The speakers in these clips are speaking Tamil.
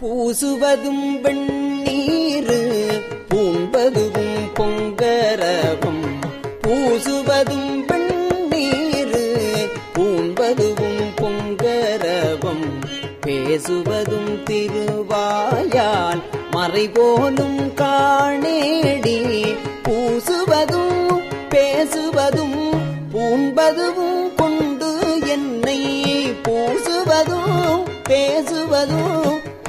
பூசுவதும் வெண்ணீரு பூண்பதுவும் பொங்கரவும் பூசுவதும் வெண்ணீரு பூண்பதுவும் பொங்கரவும் பேசுவதும் திருவாயால் மறைபோலும் காணேடி. பூசுவதும் பேசுவதும் பூண்பதுவும் கொண்டு என்னை பூசுவதும் பேசுவதும்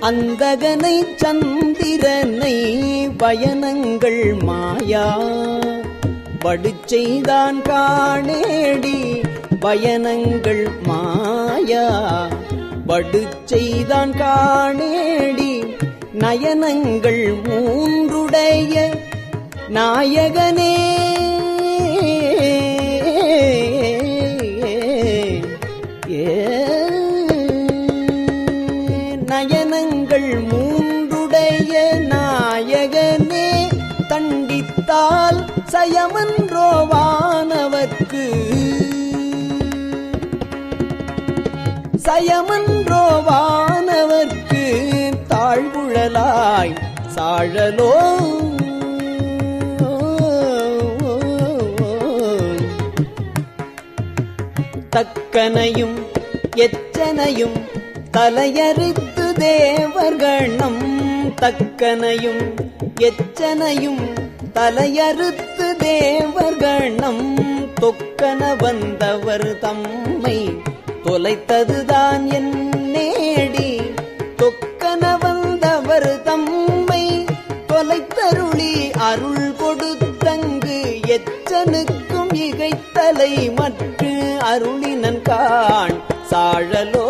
அந்தகனை சந்திரனை பயணங்கள் மாயா. படு செய்தான் காணேடி பயணங்கள் மாயா. படு செய்தான் காணேடி நயனங்கள் மூன்றுடைய நாயகனே. வாழலோ? தக்கனையும் எச்சனையும் தலையறுத்து தேவர்கணம் தக்கனையும் எச்சனையும் தலையறுத்து தேவர்கணம் தொக்கன வந்தவர் தம்மை தொலைத்ததுதான் என் நேடி தலை மற்று அருளினன் காண் சாழலோ.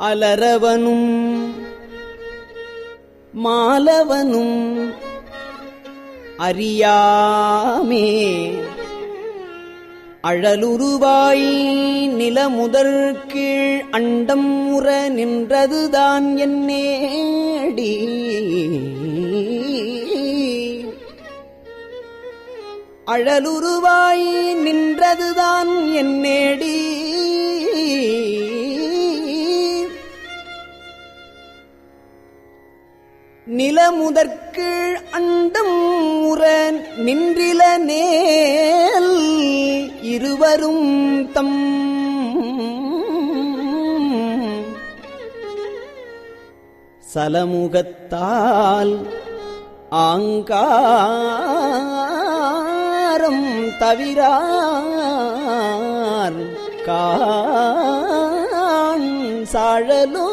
அலரவனும் மாலவனும் அறியாமே. அழலுருவாய் நிலமுதற் கீழ் அண்டம் உற நின்றதுதான் என்னேடி அழலுருவாய் நின்றதுதான் என் நேடி. நிலமுதற்கீழ் அண்டம் உற நின்றில நேல். இருவரும் தம். சலமுகத்தால் ஆங்காரம் தவிரார். காழலோ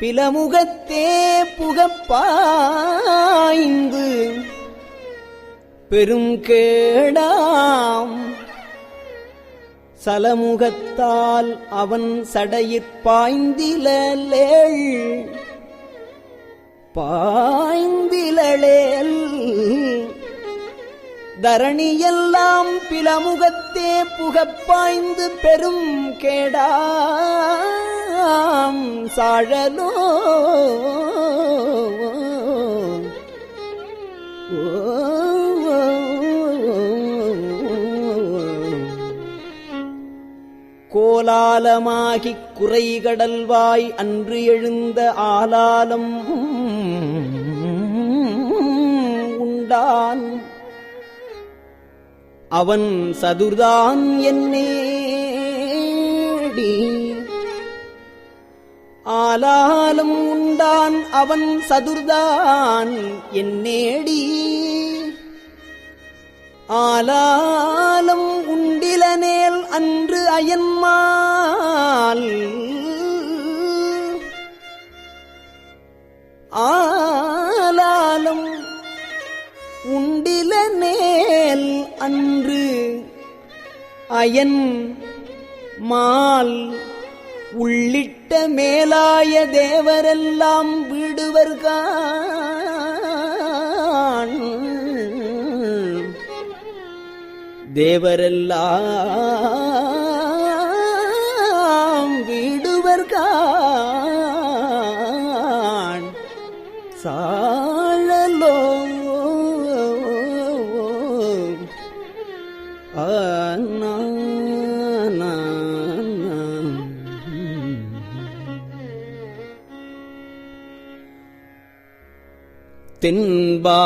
பிலமுகத்தே புகப்பாய்ந்து பெருங்கேடாம். சலமுகத்தால் அவன் சடையிற்பாய்ந்திலேள் பாய்ந்திலளேல் தரணியெல்லாம் பிலமுகத்தே புகப்பாய்ந்து பெரும் கேடா சாழலோ. கோலாலமாகிக் குறைகடல்வாய் அன்று எழுந்த ஆலாலம் உண்டான். அவன் சதுர்தான் என்னேடி ஆலாலும் உண்டான் அவன் சதுர்தான் என்னேடி ஆலாலம் உண்டிலனேல் அன்று அயன்மால். ஆலாலம் உண்டிலனேல் அன்று அயன் மால் உள்ளிட்ட மேலாய தேவரெல்லாம் வீடுவர்கான் தேவரெல்லாம் வீடுவர்கான்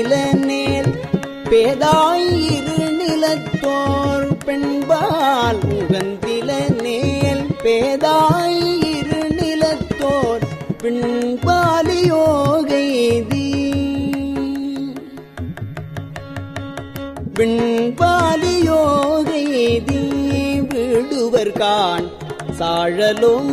உகந்தில நேல் பேதாயிரு நிலத்தோர் பெண்பால் உகந்தில நேல் பேதாயிரு நிலத்தோர் பின்பாலியோகைதி பின்பாலியோகைதி விடுவர்கான் சாழலும்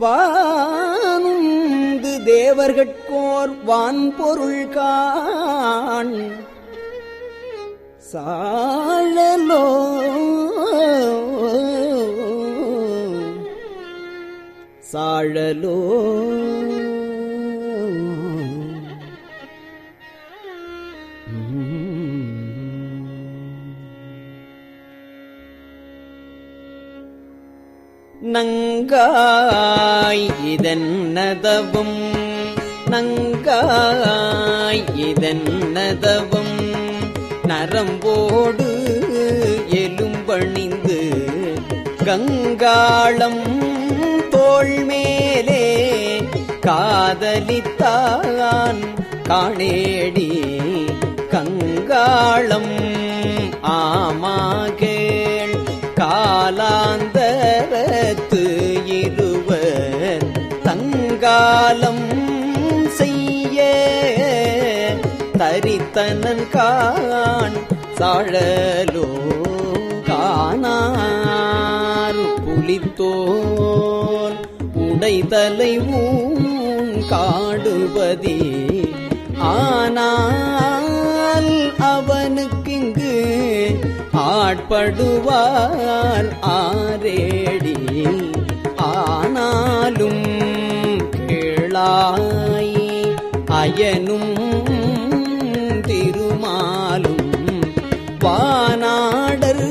வானுந்து தேவர்கட்கோர் வான்பொருள் காண். சாழலோ சாழலோ. நங்காய் இதன்னதவும் நங்காய் இதன்னதவும் நரம்போடு எலும்பணிந்து கங்காளம் தோள்மேலே காதலித்தான் காணேடி கங்காளம். ஆமாகேள் காலாந்த காலம் செய்ய தரித்தனன் காண் சாழலோ காணார். புலித்தோல் உடைதலை ஊன் காடுபதி ஆனால் அவனுக்கிங்கு ஆட்படுவார் ஆரேடி ஆனால் கேளாய் அயனும் திருமாலும் வானாடர்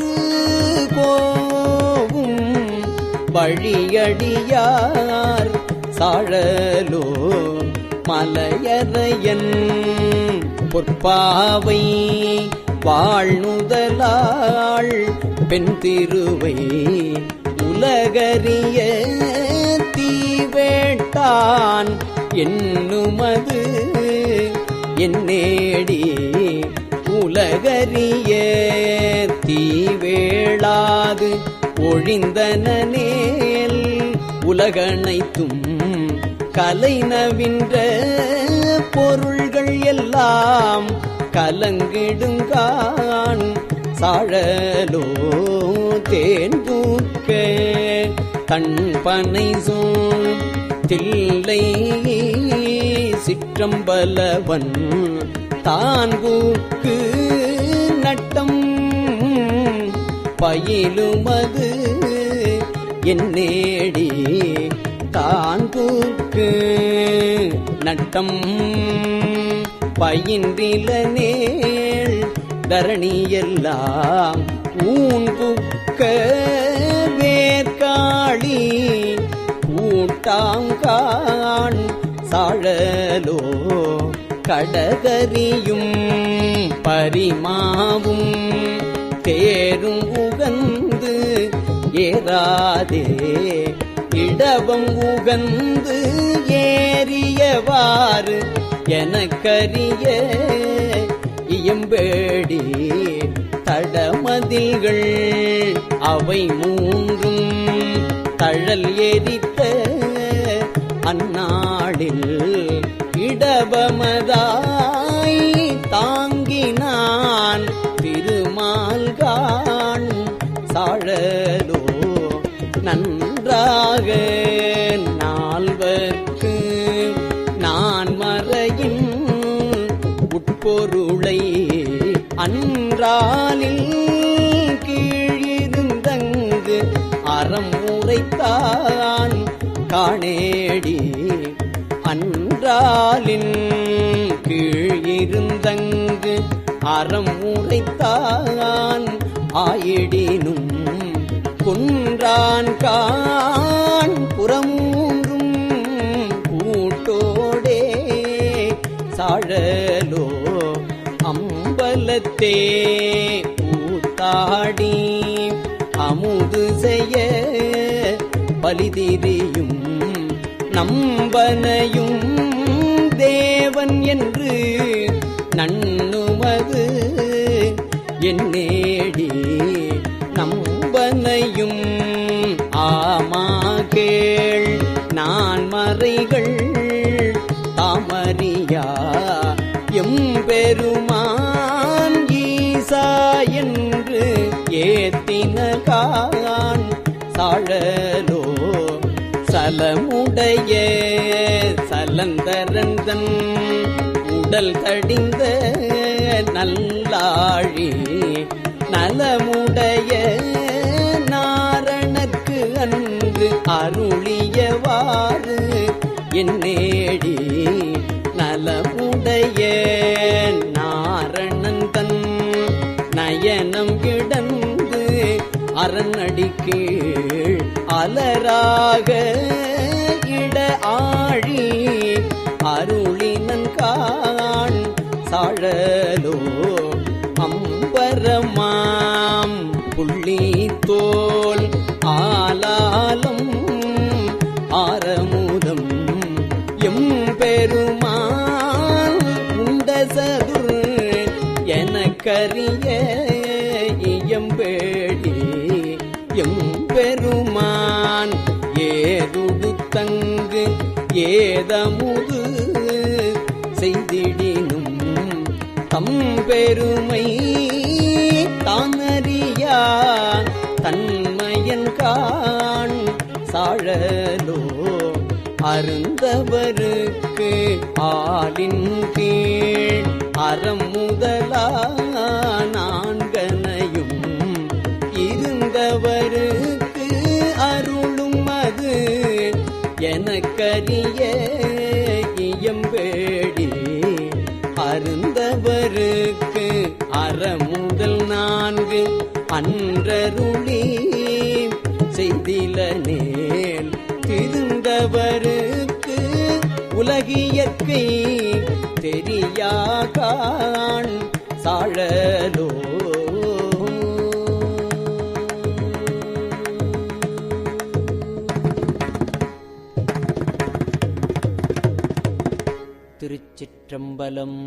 கோவும் வழியடியார் சாழலோ மலையறையன் பொற்பாவை வாழ்நுதலாள் பெண் திருவை உலகறிய தான் என்னுமது. என்னேடி உலகறிய தீவேளாது ஒழிந்தனேல் உலகனைத்தும் கலைனவின்ற பொருள்கள் எல்லாம் கலங்கிடுங்கான். சாழலோ தேன் தேன்பூக்க தன்பனை சோழ் தில்லை சிற்றம்பலவன் தான்கூக்கு நட்டம் பயிலுமது என்னேடி தான்கூக்கு நட்டம் பயின்றில நேள் தரணியெல்லாம் ஊன்புக்க வேர்காளி கூட்டாங்கான் சாழலோ கடகரியும் பரிமாவும் தேரும் உகந்து ஏறாதே இடவம் உகந்து ஏறியவாறு எனக்கரிய இயம்பேடி தடமதில்கள் அவை மூன்றும் தழல் எரித்த நாடில் இடபமதாய் தாங்கினான் திருமால்கான் சாழலோ நன்றாக நால்வர்க்கு நான் மறையின் உட்பொருளை அன்றாலில் கீழிருந்தங்கு அறம் உரைத்தான். காணேடி காலின் கீழ் இருந்தங்கு அறம் உரைத்தான் ஆயிடினும் கொன்றான் கான் புறமூன்றும் கூட்டோடே. சாழலோ அம்பலத்தே பூத்தாடி அமுது செய்ய பலிதிரியும் நம்பனையும் தேவன் என்று நண்ணுமது என்னேடி நம்பனையும் ஆமா கேள் நான் மறைகள் தாமரியா எம்பெருமான் ஈசா என்று ஏத்தின ஏத்தினகான் சாழல் சலமுடைய சலந்தரந்தன் உடல் தடிந்த நல்லாழி நலமுடைய நாரணக்கு அன்று அருளியவாறு என்னேடி நலமுடைய நாரணந்தன் நயனம் கிடந்து அரண்அடிக்கீழ் அலராக இட ஆழி அருளினன் காண் சாழலோ அம்பரமாம் புள்ளி தோல் ஏதமுது செய்திடினும் தம் பெருமை தானறியா தன்மையன் காண் சாழலோ அருந்தவருக்கு ஆளின் கீழ் அறம் முதலா நான் எனக்கரிய இயம்பேடி அருந்தவருக்கு அறமுதல் நான்கு அன்றருளி. செய்தில நேல் திருந்தவருக்கு உலகியற்கை தெரியாகான். சாழலோ त्र्यम्बलम्